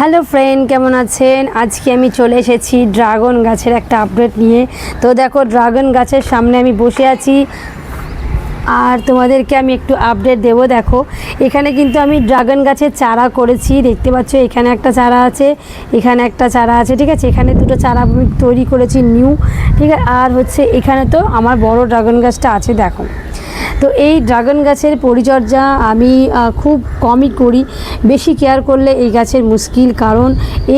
Hello friend কেমন আছেন? আজকে আমি চলে এসেছি ড্রাগন গাছের একটা আপডেট নিয়ে। তো দেখো, ড্রাগন গাছের সামনে আমি বসে আছি। আর তোমাদেরকে আমি একটু আপডেট দেবো, দেখো। এখানে কিন্তু আমি ড্রাগন গাছের চারা করেছি। দেখতে পাচ্ছ, এখানে একটা চারা আছে, এখানে একটা চারা আছে, ঠিক আছে? এখানে দুটো চারা আমি তৈরি করেছি নিউ ঠিক আছে? আর হচ্ছে এখানে তো আমার বড় ড্রাগন গাছটা আছে, দেখো। তো এই ড্রাগন গাছের পরিচর্যা আমি খুব কমই করি। বেশি কেয়ার করলে এই গাছের মুশকিল, কারণ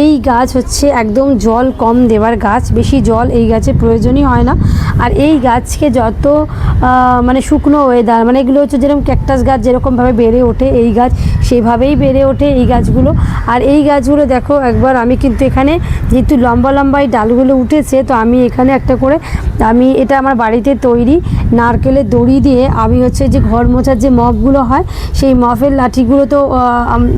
এই গাছ হচ্ছে একদম জল কম দেওয়ার গাছ, বেশি জল এই গাছে প্রয়োজনই হয় না। আর এই গাছকে যত মানে শুকনো ওয়েদার মানে এগুলো হচ্ছে যেরকম ক্যাকটাস গাছ যেরকমভাবে বেড়ে ওঠে, এই গাছ সেভাবেই বেড়ে ওঠে এই গাছগুলো। আর এই গাছগুলো দেখো, একবার আমি কিন্তু এখানে যেহেতু লম্বা লম্বা এই ডালগুলো উঠেছে, তো আমি এখানে একটা করে, আমি এটা আমার বাড়িতে তৈরি নারকেলের দড়ি দিয়ে আমি হচ্ছে যে ঘর মোছার যে মপগুলো হয়, সেই মফের লাঠিগুলো তো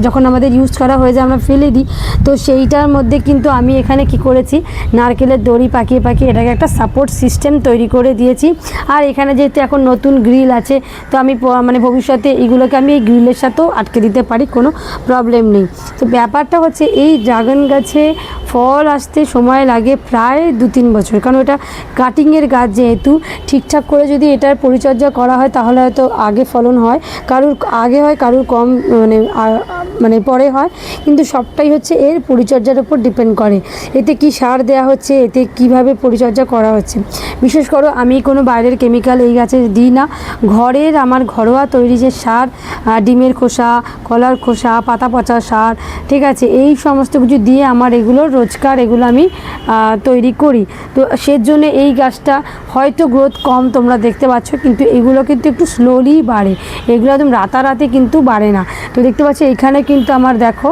যখন আমাদের ইউজ করা হয়ে যায়, আমরা ফেলে দিই। তো সেইটার মধ্যে কিন্তু আমি এখানে কি করেছি, নারকেলের দড়ি পাকিয়ে পাকিয়ে এটাকে একটা সাপোর্ট সিস্টেম তৈরি করে দিয়েছি। আর এখানে যেহেতু এখন নতুন গ্রিল আছে, তো আমি মানে ভবিষ্যতে এগুলোকে আমি এই গ্রিলের সাথেও আটকে দিতে পারি, কোনো প্রবলেম নেই। তো ব্যাপারটা হচ্ছে এই ড্রাগন গাছে ফল আসতে সময় লাগে প্রায় দু তিন বছর। কারণ এটা কাটিংয়ের গাছ যেহেতু, ঠিকঠাক করে যদি এটার পরিচর্যা করা হয় তাহলে হয়তো আগে ফলন হয়। কারুর আগে হয় কারুর কম মানে মানে পরে হয়, কিন্তু সবটাই হচ্ছে এর পরিচর্যার উপর ডিপেন্ড করে। এতে কি সার দেওয়া হচ্ছে, এতে কীভাবে পরিচর্যা করা হচ্ছে। বিশেষ করে আমি কোনো বাইরের কেমিক্যাল এই গাছে দিই না। ঘরের আমার ঘরোয়া তৈরি যে সার ডিমের খোসা, কলার খোসা, পাতা পচা সার, ঠিক আছে, এই সমস্ত কিছু দিয়ে আমার এগুলো রোজকার এগুলো আমি তৈরি করি। তো সেজন্য এই গাছটা হয়তো গ্রোথ কম তোমরা দেখতে পাচ্ছ, কিন্তু এগুলো কিন্তু একটু স্লোলি বাড়ে। এগুলো একদম রাতারাতি কিন্তু বাড়ে না। তো দেখতে পাচ্ছ, এখানে কিন্তু আমার দেখো,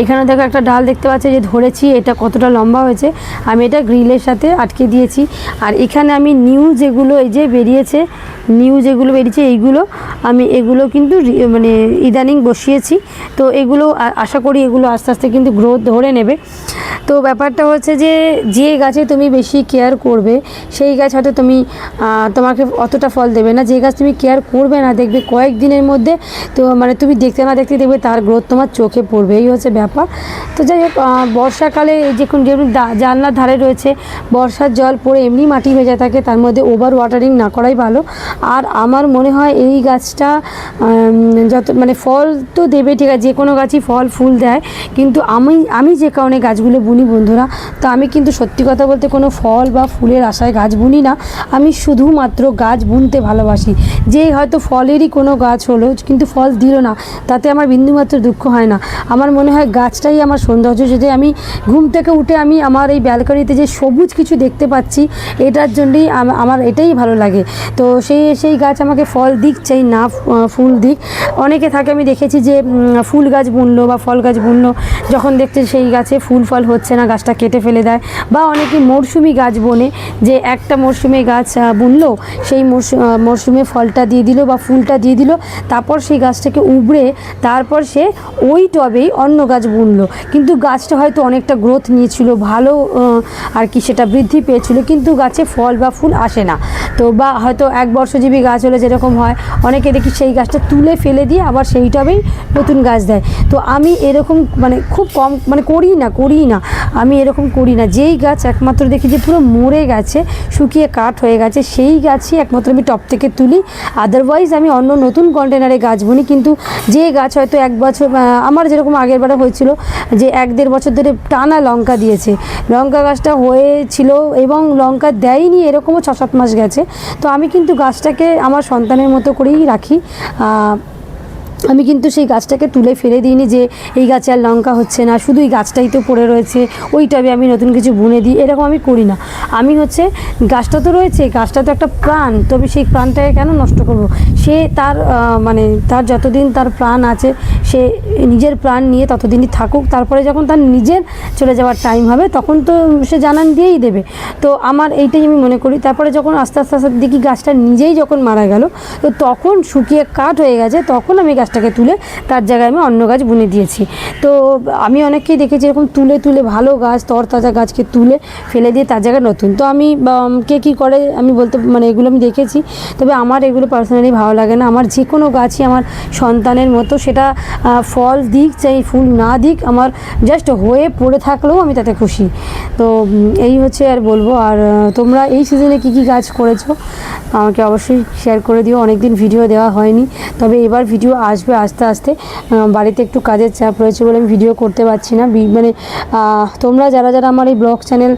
এখানে দেখো একটা ডাল দেখতে পাচ্ছি যে ধরেছি, এটা কতটা লম্বা হয়েছে। আমি এটা গ্রিলের সাথে আটকে দিয়েছি। আর এখানে আমি নিউ যেগুলো এই যে বেরিয়েছে নিউ যেগুলো বেরিয়েছে, এইগুলো আমি এগুলো কিন্তু মানে ইদানিং বসিয়েছি। তো এগুলো আশা করি এগুলো আস্তে আস্তে কিন্তু গ্রোথ ধরে নেবে। তো ব্যাপারটা হচ্ছে যে যে গাছে তুমি বেশি কেয়ার করবে, সেই গাছ হয়তো তুমি তোমাকে অতটা ফল দেবে না। যে গাছ তুমি কেয়ার করবে না, দেখবে কয়েক দিনের মধ্যে তো মানে তুমি দেখতে না দেখতে দেখবে তার গ্রোথ তোমার চোখে পড়বে। এই হচ্ছে ব্যাপার। তো যাই হোক বর্ষাকালে যে কোন যেমন জানলার ধারে রয়েছে, বর্ষার জল পড়ে এমনি মাটি ভেজা থাকে, তার মধ্যে ওভার ওয়াটারিং না করাই ভালো। আর আমার মনে হয় এই গাছটা যত মানে ফল তো দেবে, ঠিক আছে, যে কোনো গাছই ফল, ফুল দেয়, কিন্তু আমি আমি যে কারণে গাছগুলো বুনি বন্ধুরা, তো আমি কিন্তু সত্যি কথা বলতে কোনো ফল বা ফুলের আশায় গাছ বুনি না। আমি শুধুমাত্র গাছ বুনতে ভালোবাসি। যে হয়তো ফলেরই কোনো গাছ হলো, কিন্তু ফল দিল না, তাতে আমার বিন্দুমাত্র দুঃখ হয় না। আমার মনে হয় গাছটাই আমার সৌন্দর্য। যদি আমি ঘুম থেকে উঠে আমি আমার এই ব্যালকনিতে যে সবুজ কিছু দেখতে পাচ্ছি, এটার জন্যই আমার এটাই ভালো লাগে। তো সেই সেই গাছ আমাকে ফল দিক চাই না ফুল দিক। অনেকে থাকে, আমি দেখেছি যে ফুল গাছ বুনলো বা ফল গাছ বুনলো, যখন দেখছে সেই গাছে ফুল ফল হচ্ছে না, গাছটা কেটে ফেলে দেয়, বা অনেকে মরশুমি গাছ বনে, যে একটা মরশুমে গাছ বুনলো, সেই মরশুমে ফলটা দিয়ে দিল বা ফুলটা দিয়ে দিল, তারপর সেই গাছটাকে উবড়ে, তারপর সে ওই টবেই অন্য গাছ বুনলো। কিন্তু গাছটা হয়তো অনেকটা গ্রোথ নিয়েছিল, ভালো আর কি সেটা বৃদ্ধি পেয়েছিল, কিন্তু গাছে ফল বা ফুল আসে না। তো বা হয়তো এক বর্ষজীবী গাছ হলে যেরকম হয়, অনেকে দেখি সেই গাছটা তুলে ফেলে দিয়ে আবার সেই টবেই নতুন গাছ দেয়। তো আমি এরকম মানে খুব কম মানে করি না করি না। আমি এরকম করি না। যেই গাছ একমাত্র দেখি যে পুরো মরে গেছে, শুকিয়ে কাঠ হয়ে গেছে, সেই গাছই একমাত্র আমি টপ থেকে তুলি। আদারওয়াইজ আমি অন্য নতুন কন্টেনারে গাছ বুনি। কিন্তু যে গাছ হয়তো এক বছর আমার যেরকম আগের বারে হয়েছিল যে এক দেড় বছর ধরে টানা লঙ্কা দিয়েছে। লঙ্কা গাছটা হয়েছিল এবং লঙ্কা দেয়নি, এরকমও ছ সাত মাস গেছে। তো আমি কিন্তু গাছটাকে আমার সন্তানের মতো করেই রাখি। আমি কিন্তু সেই গাছটাকে তুলে ফেলে দিইনি যে এই গাছে আর লঙ্কা হচ্ছে না, শুধু এই গাছটাই তো পড়ে রয়েছে ওই আমি নতুন কিছু বুনে দিই, এরকম আমি করি না। আমি হচ্ছে, গাছটা তো রয়েছে, গাছটা তো একটা প্রাণ, তবে সেই প্রাণটাকে কেন নষ্ট করব? সে তার মানে তার যতদিন তার প্রাণ আছে সে নিজের প্রাণ নিয়ে ততদিনই থাকুক। তারপরে যখন তার নিজের চলে যাওয়ার টাইম হবে, তখন তো সে জানান দিয়েই দেবে। তো আমার এইটাই আমি মনে করি। তারপরে যখন আস্তে আস্তে আস্তে দেখি গাছটা নিজেই যখন মারা গেল, তো তখন শুকিয়ে কাঠ হয়ে গেছে, তখন আমি গাছটাকে তুলে তার জায়গায় আমি অন্য গাছ বুনে দিয়েছি। তো আমি অনেককেই দেখেছি এরকম তুলে তুলে ভালো গাছ, তরতাজা গাছকে তুলে ফেলে দিয়ে তার জায়গায় নতুন। তো আমি কে কী করে আমি বলতে মানে এগুলো আমি দেখেছি। তবে আমার এগুলো পার্সোনালি ভালো লাগে না। আমার যে কোনো গাছই আমার সন্তানের মতো, সেটা ফল দিক চাই, ফুল না দিক, আমার জাস্ট হয়ে পড়ে থাকলেও আমি তাতে খুশি। তো এই হচ্ছে আর বলব। আর তোমরা এই সিজনে কী কী কাজ করেছ? আমাকে অবশ্যই শেয়ার করে দিও। অনেক দিন ভিডিও দেওয়া হয়নি, তবে এবার ভিডিও আসবে আস্তে আস্তে। বাড়িতে একটু কাজের চাপ রয়েছে বলে আমি ভিডিও করতে পারছি না। মানে তোমরা যারা যারা আমার এই ব্লগ চ্যানেল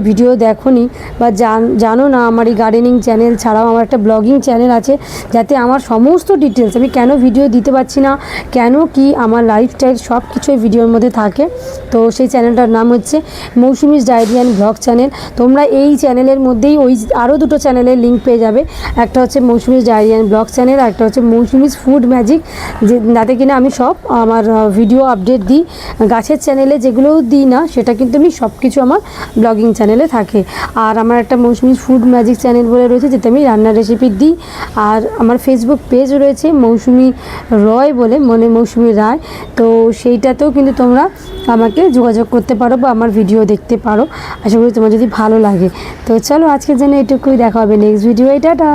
ভিডিও দেখোনি বা জান- জানো না, আমার এই গার্ডেনিং চ্যানেল ছাড়াও আমার একটা ব্লগিং চ্যানেল আছে, যাতে আমার সমস্ত ডিটেলস আমি কেন ভিডিও দিতে পারছি না, কেন কি আমার লাইফস্টাইল সব কিছুই ভিডিওর মধ্যে থাকে। তো সেই চ্যানেলটার নাম হচ্ছে Mousumi's diary and blog channel তোমরা এই চ্যানেলের মধ্যেই ওই আরও দুটো চ্যানেলের লিঙ্ক পেয়ে যাবে। একটা হচ্ছে Mousumi's diary and blog channel আর একটা হচ্ছে মৌসুমিস ফুড ম্যাজিক যে যাতে কিনা আমি সব আমার ভিডিও আপডেট দিই। গাছের চ্যানেলে যেগুলোও দিই না, সেটা কিন্তু আমি সব কিছু আমার ব্লগিং চ্যানেলে থাকে। আর আমার একটা মৌসুমি ফুড ম্যাজিক চ্যানেল বলে রয়েছে, যেটা আমি রান্নার রেসিপি দিই। আর আমার ফেসবুক পেজ রয়েছে মৌসুমি রয় বলে, মনে মৌসুমি রায় তো সেইটাতেও কিন্তু তোমরা আমাকে যোগাযোগ করতে পারো বা আমার ভিডিও দেখতে পারো। আশা করি তোমার যদি ভালো লাগে। তো চলো আজকের জন্য এটুকুই, দেখা হবে নেক্সট ভিডিও টাটা!